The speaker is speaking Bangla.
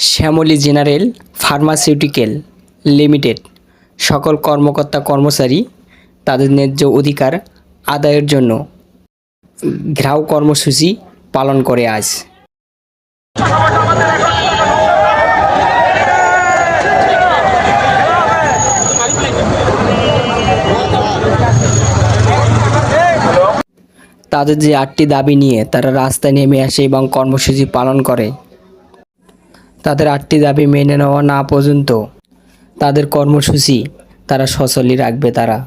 শ্যামলী জেনারেল ফার্মাসিউটিক্যাল লিমিটেড, সকল কর্মকর্তা কর্মচারী তাদের ন্যায্য অধিকার আদায়ের জন্য ঘেরাও কর্মসূচি পালন করে আজ। তাদের যে আটটি দাবি নিয়ে তারা রাস্তায় নেমে আসে এবং কর্মসূচি পালন করে তাদের আটটি দাবি মেনে নেওয়া না পর্যন্ত তাদের কর্মসূচি তারা সচলই রাখবে তারা।